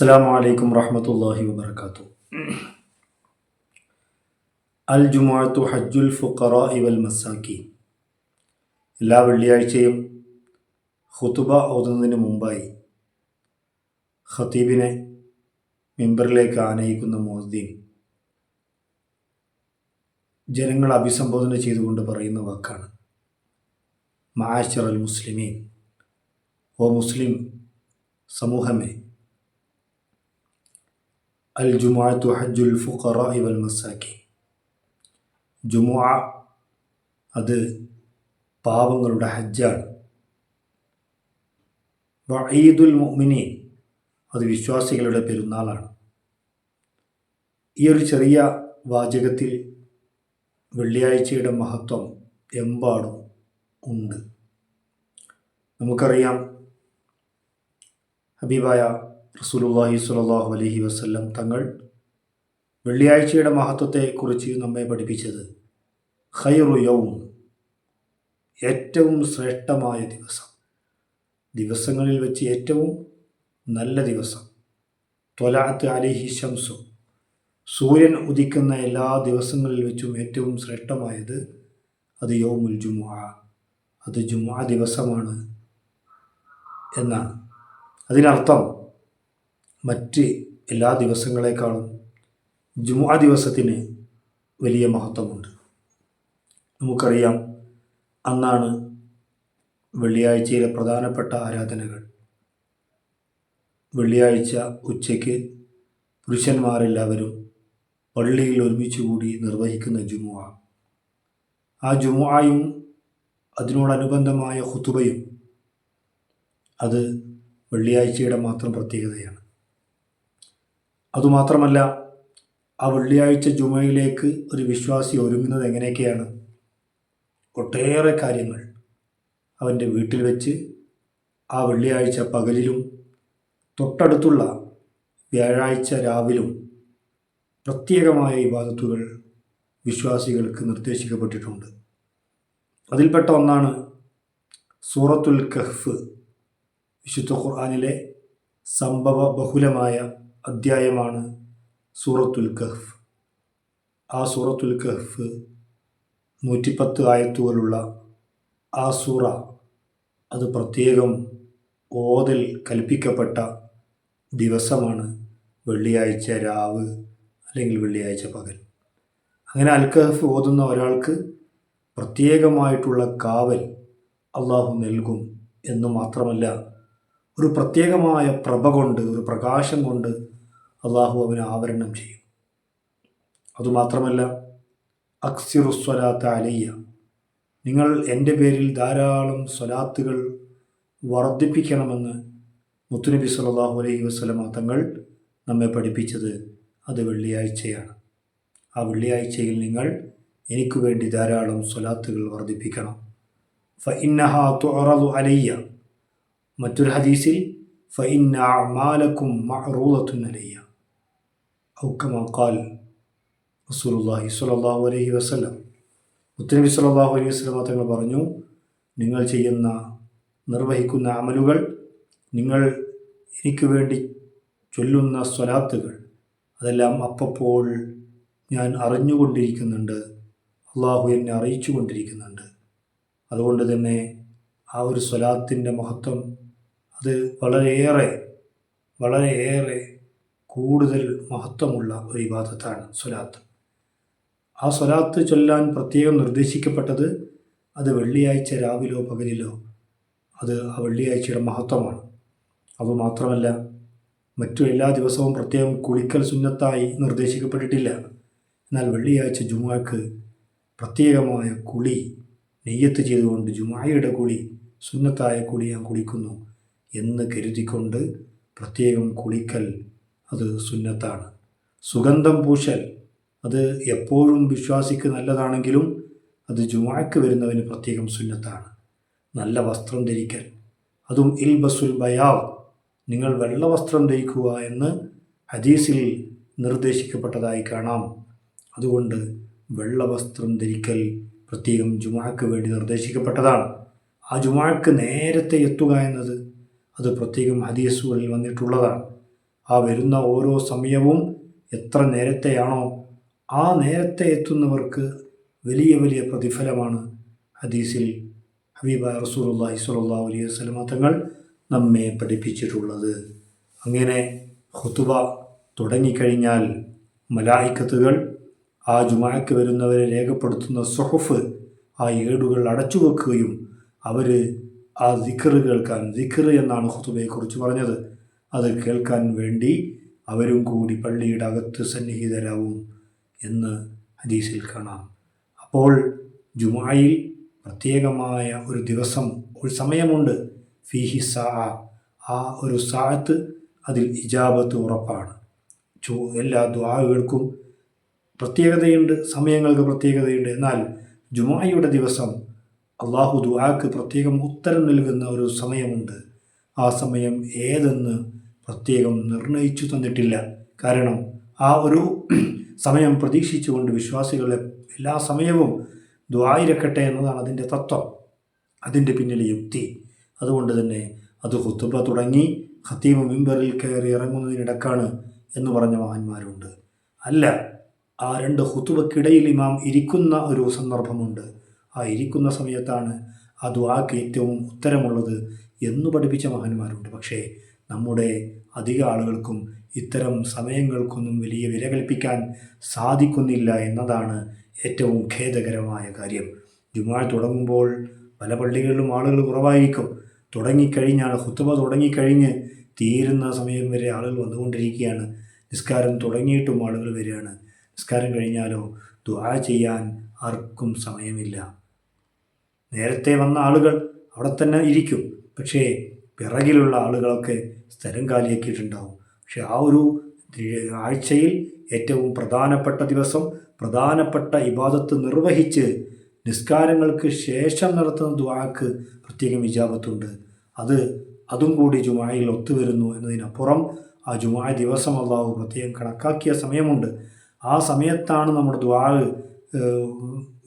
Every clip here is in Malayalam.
അസ്സാം വലൈക്കും വറഹമത്തല്ലാഹി വാത്തു അൽ ജുമാഅത്തു ഹജ്ജുൽ ഫുഖറ ഇവൽ മസാക്കി എല്ലാ വെള്ളിയാഴ്ചയും ഹുതുബ ഓതുന്നതിന് മുമ്പായി ഖത്തീബിനെ മെമ്പറിലേക്ക് ആനയിക്കുന്ന മോദ്ദീൻ ജനങ്ങളെ അഭിസംബോധന ചെയ്തുകൊണ്ട് പറയുന്ന വാക്കാണ്. മാഷർ അൽ മുസ്ലിമീൻ. ഓ മുസ്ലിം സമൂഹമേ അൽ ജുമാഅത്തു ഹജ്ജുൽ ഫുഖറ വൽ മസാക്കി ജുമുഅ അത് പാവങ്ങളുടെ ഹജ്ജാണ്. വഈദുൽ മുഅ്മിനീൻ അത് വിശ്വാസികളുടെ പെരുന്നാളാണ്. ഈ ഒരു ചെറിയ വാചകത്തിൽ വെള്ളിയാഴ്ചയുടെ മഹത്വം എമ്പാടും ഉണ്ട്. നമുക്കറിയാം ഹബീബായ റസൂലുള്ളാഹി സ്വല്ലല്ലാഹു അലൈഹി വസല്ലം തങ്ങൾ വെള്ളിയാഴ്ചയുടെ മഹത്വത്തെക്കുറിച്ച് നമ്മെ പഠിപ്പിച്ചത് ഖൈറു യൗം ഏറ്റവും ശ്രേഷ്ഠമായ ദിവസം. ദിവസങ്ങളിൽ വെച്ച് ഏറ്റവും നല്ല ദിവസം. തൊലാത്ത് അലിഹി ശംസു. സൂര്യൻ ഉദിക്കുന്ന എല്ലാ ദിവസങ്ങളിൽ വെച്ചും ഏറ്റവും ശ്രേഷ്ഠമായത് അത് യൗമുൽ ജുമുഅ. അത് ജുമുഅ ദിവസമാണ് എന്നാണ്. അതിനർത്ഥം മറ്റ് എല്ലാ ദിവസങ്ങളെക്കാളും ജുമുഅ ദിവസത്തിന് വലിയ മഹത്വമുണ്ട്. നമുക്കറിയാം അന്നാണ് വെള്ളിയാഴ്ചയിലെ പ്രധാനപ്പെട്ട ആരാധനകൾ. വെള്ളിയാഴ്ച ഉച്ചയ്ക്ക് പുരുഷന്മാരെല്ലാവരും പള്ളിയിൽ ഒരുമിച്ച് കൂടി നിർവഹിക്കുന്ന ജുമുഅ. ആ ജുമുഅയും അതിനോടനുബന്ധമായ ഹുത്തുബയും അത് വെള്ളിയാഴ്ചയുടെ മാത്രം പ്രത്യേകതയാണ്. അതുമാത്രമല്ല ആ വെള്ളിയാഴ്ച ജുമയിലേക്ക് ഒരു വിശ്വാസി ഒരുങ്ങുന്നത് എങ്ങനെയൊക്കെയാണ്? ഒട്ടേറെ കാര്യങ്ങൾ അവന്റെ വീട്ടിൽ വെച്ച് ആ വെള്ളിയാഴ്ച പകലിലും തൊട്ടടുത്തുള്ള വ്യാഴാഴ്ച രാവിലും പ്രത്യേകമായ ഇബാദത്തുകൾ വിശ്വാസികൾക്ക് നിർദ്ദേശിക്കപ്പെട്ടിട്ടുണ്ട്. അതിൽപ്പെട്ട ഒന്നാണ് സൂറത്തുൽ കഹ്ഫ്. വിശുദ്ധ ഖുർആാനിലെ സംഭവ ബഹുലമായ അധ്യായമാണ് സൂറത്തുൽ കഹ്ഫ് ആ സൂറത്തുൽ കഹ്ഫ് നൂറ്റിപ്പത്ത് ആയത്തുകളുള്ള ആ സൂറ അത് പ്രത്യേകം ഓതൽ കൽപ്പിക്കപ്പെട്ട ദിവസമാണ് വെള്ളിയാഴ്ച രാവ് അല്ലെങ്കിൽ വെള്ളിയാഴ്ച പകൽ. അങ്ങനെ അൽ ഓതുന്ന ഒരാൾക്ക് പ്രത്യേകമായിട്ടുള്ള കാവൽ അള്ളാഹു നൽകും എന്ന് മാത്രമല്ല ഒരു പ്രത്യേകമായ പ്രഭ കൊണ്ട് ഒരു പ്രകാശം കൊണ്ട് അള്ളാഹു അവനെ ആവരണം ചെയ്യും. അതുമാത്രമല്ല അക്സിറുസ്വലാത്ത അലയ്യ. നിങ്ങൾ എന്റെ പേരിൽ ധാരാളം സ്വലാത്തുകൾ വർദ്ധിപ്പിക്കണമെന്ന് മുത്തുനബി സല്ലാഹു അലൈഹി വസ്ലമ തങ്ങൾ നമ്മെ പഠിപ്പിച്ചത് അത് വെള്ളിയാഴ്ചയാണ്. ആ വെള്ളിയാഴ്ചയിൽ നിങ്ങൾ എനിക്ക് വേണ്ടി ധാരാളം സ്വലാത്തുകൾ വർദ്ധിപ്പിക്കണം. ഫ ഇന്നഹ തുറതു അലയ്യ. മറ്റൊരു ഹദീസിൽ ഫ ഇന്ന അമാലക്കും മറൂദത്തുൻ അലയ്യ ഔക്കമാ ഖാൽ റസൂലുള്ളാഹി സ്വല്ലല്ലാഹു അലൈഹി സ്വല്ലല്ലാഹു അലൈഹി തങ്ങൾ പറഞ്ഞു നിങ്ങൾ ചെയ്യുന്ന നിർവഹിക്കുന്ന അമലുകൾ നിങ്ങൾ എനിക്ക് വേണ്ടി ചൊല്ലുന്ന സ്വലാത്തുകൾ അതെല്ലാം അപ്പപ്പോൾ ഞാൻ അറിഞ്ഞുകൊണ്ടിരിക്കുന്നുണ്ട് അള്ളാഹു എന്നെ അറിയിച്ചു കൊണ്ടിരിക്കുന്നുണ്ട് അതുകൊണ്ട് തന്നെ ആ ഒരു സ്വലാത്തിന്റെ മഹത്വം അത് വളരെയേറെ വളരെയേറെ കൂടുതൽ മഹത്വമുള്ള ഒരു വിവാദത്താണ് സ്വലാത്ത്. ആ സ്വലാത്ത് ചൊല്ലാൻ പ്രത്യേകം നിർദ്ദേശിക്കപ്പെട്ടത് അത് വെള്ളിയാഴ്ച രാവിലോ പകലിലോ അത് ആ വെള്ളിയാഴ്ചയുടെ മഹത്വമാണ്. അതുമാത്രമല്ല മറ്റു എല്ലാ ദിവസവും പ്രത്യേകം കുളിക്കൽ സുന്നത്തായി നിർദ്ദേശിക്കപ്പെട്ടിട്ടില്ല. എന്നാൽ വെള്ളിയാഴ്ച ജുമാക്ക് പ്രത്യേകമായ കുളി നെയ്യത്ത് ചെയ്തുകൊണ്ട് ജുമായയുടെ കുളി സുന്നത്തായ കുളി ഞാൻ കുളിക്കുന്നു. എന്ന് കരുതിക്കൊണ്ട് പ്രത്യേകം കുളിക്കൽ അത് സുന്നത്താണ്. സുഗന്ധം പൂശൽ അത് എപ്പോഴും വിശ്വാസിക്ക് നല്ലതാണെങ്കിലും അത് ജുമാക്ക് വരുന്നവന് പ്രത്യേകം സുന്നത്താണ്. നല്ല വസ്ത്രം ധരിക്കൽ. അതും ഇൽ ബസുൽ ബയാവ് നിങ്ങൾ വെള്ള വസ്ത്രം ധരിക്കുക എന്ന് ഹദീസിൽ നിർദ്ദേശിക്കപ്പെട്ടതായി കാണാം. അതുകൊണ്ട് വെള്ള വസ്ത്രം ധരിക്കൽ പ്രത്യേകം ജുമാക്ക് വേണ്ടി നിർദ്ദേശിക്കപ്പെട്ടതാണ്. ആ ജുമാക്ക് നേരത്തെ എത്തുക എന്നത് അത് പ്രത്യേകം ഹദീസുകളിൽ വന്നിട്ടുള്ളതാണ്. ആ വരുന്ന ഓരോ സമയവും എത്ര നേരത്തെയാണോ ആ നേരത്തെ എത്തുന്നവർക്ക് വലിയ വലിയ പ്രതിഫലമാണ് ഹദീസിൽ ഹബീബ റസൂലുള്ളാഹി സ്വല്ലല്ലാഹു അലൈഹി വസല്ലമ തങ്ങൾ നമ്മെ പഠിപ്പിച്ചിട്ടുള്ളത്. അങ്ങനെ ഖുതുബ തുടങ്ങിക്കഴിഞ്ഞാൽ മലായിക്കത്തുകൾ ആ ജുമാക്ക് വരുന്നവരെ രേഖപ്പെടുത്തുന്ന സുഹഫ് ആ ഏടുകൾ അടച്ചു വെക്കുകയും അവർ ആ ദിക്കറ് കേൾക്കാൻ ദിക്കറ് എന്നാണ് ഹുതുബയെക്കുറിച്ച് പറഞ്ഞത്. അത് കേൾക്കാൻ വേണ്ടി അവരും കൂടി പള്ളിയുടെ അകത്ത് സന്നിഹിതരാവും എന്ന് ഹദീസിൽ കാണാം. അപ്പോൾ ജുമായിൽ പ്രത്യേകമായ ഒരു ദിവസം ഒരു സമയമുണ്ട്. ഫിഹി സാ ആ ഒരു സാഹത്ത് അതിൽ ഇജാബത്ത് ഉറപ്പാണ്. ചോ എല്ലാ ദ്വാകൾക്കും പ്രത്യേകതയുണ്ട് സമയങ്ങൾക്ക് പ്രത്യേകതയുണ്ട്. എന്നാൽ ജുമായിയുടെ ദിവസം അള്ളാഹു ദുആക്ക് പ്രത്യേകം ഉത്തരം നൽകുന്ന ഒരു സമയമുണ്ട്. ആ സമയം ഏതെന്ന് പ്രത്യേകം നിർണയിച്ചു തന്നിട്ടില്ല. കാരണം ആ ഒരു സമയം പ്രതീക്ഷിച്ചുകൊണ്ട് വിശ്വാസികളെ എല്ലാ സമയവും ദ്വായിരക്കട്ടെ എന്നതാണ് അതിന്റെ തത്വം. അതിന്റെ പിന്നിലെ യുക്തി. അതുകൊണ്ട് തന്നെ അത് ഹുത്തുബ തുടങ്ങി ഖത്തീബ് മിമ്പറിൽ കയറി ഇറങ്ങുന്നതിനിടക്കാണ് എന്ന് പറഞ്ഞ മഹാന്മാരുണ്ട്. അല്ല ആ രണ്ട് ഹുത്തുബക്കിടയിൽ ഇമാം ഇരിക്കുന്ന ഒരു സന്ദർഭമുണ്ട്. ആ ഇരിക്കുന്ന സമയത്താണ് ആ ദ്വാക്ക് ഏറ്റവും ഉത്തരമുള്ളത് എന്ന് പഠിപ്പിച്ച മഹാന്മാരുണ്ട്. പക്ഷേ നമ്മുടെ അധിക ആളുകൾക്കും ഇത്തരം സമയങ്ങൾക്കൊന്നും വലിയ വില കൽപ്പിക്കാൻ സാധിക്കുന്നില്ല എന്നതാണ് ഏറ്റവും ഖേദകരമായ കാര്യം. ജുമാ തുടങ്ങുമ്പോൾ പല പള്ളികളിലും ആളുകൾ കുറവായിരിക്കും. തുടങ്ങിക്കഴിഞ്ഞാണ് ഹുത്തുബ തുടങ്ങിക്കഴിഞ്ഞ് തീരുന്ന സമയം വരെ ആളുകൾ വന്നുകൊണ്ടിരിക്കുകയാണ്. നിസ്കാരം തുടങ്ങിയിട്ടും ആളുകൾ വരികയാണ്. നിസ്കാരം കഴിഞ്ഞാലോ ദുആ ചെയ്യാൻ ആർക്കും സമയമില്ല. നേരത്തെ വന്ന ആളുകൾ അവിടെ തന്നെ ഇരിക്കും. പക്ഷേ പിറകിലുള്ള ആളുകളൊക്കെ സ്ഥലം കാലിയാക്കിയിട്ടുണ്ടാവും. പക്ഷെ ആ ഒരു ആഴ്ചയിൽ ഏറ്റവും പ്രധാനപ്പെട്ട ദിവസം പ്രധാനപ്പെട്ട ഇബാദത്ത് നിർവഹിച്ച് നിസ്കാരങ്ങൾക്ക് ശേഷം നടത്തുന്ന ദ്വാക്ക് പ്രത്യേകം വിജാപത്തുണ്ട് അത് അതും കൂടി ജുമായിൽ ഒത്തുവരുന്നു എന്നതിനപ്പുറം ആ ജുമാ ദിവസം അള്ളാഹു പ്രത്യേകം കണക്കാക്കിയ സമയമുണ്ട്. ആ സമയത്താണ് നമ്മുടെ ദ്വാ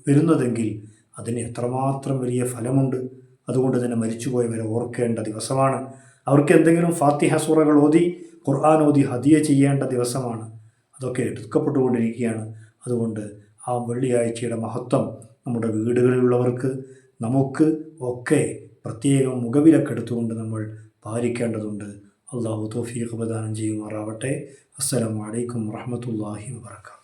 വരുന്നതെങ്കിൽ അതിന് എത്രമാത്രം വലിയ ഫലമുണ്ട്? അതുകൊണ്ട് തന്നെ മരിച്ചുപോയവരെ ഓർക്കേണ്ട ദിവസമാണ്. അവർക്ക് എന്തെങ്കിലും ഫാത്തിഹ സൂറകൾ ഓതി ഖുർആൻ ഓതി ഹദിയ ചെയ്യേണ്ട ദിവസമാണ്. അതൊക്കെ എടുക്കപ്പെട്ടുകൊണ്ടിരിക്കുകയാണ്. അതുകൊണ്ട് ആ വെള്ളിയാഴ്ചയുടെ മഹത്വം നമ്മുടെ വീടുകളിലുള്ളവർക്ക് നമുക്ക് ഒക്കെ പ്രത്യേകം മുഖവിലക്കെടുത്തുകൊണ്ട് നമ്മൾ പാലിക്കേണ്ടതുണ്ട്. അള്ളാഹു തോഫീഖ് പ്രദാനം ചെയ്യുമാറാവട്ടെ. അസ്സലാമു അലൈക്കും വറഹമത്തല്ലാഹി വാബർക്കാത്തു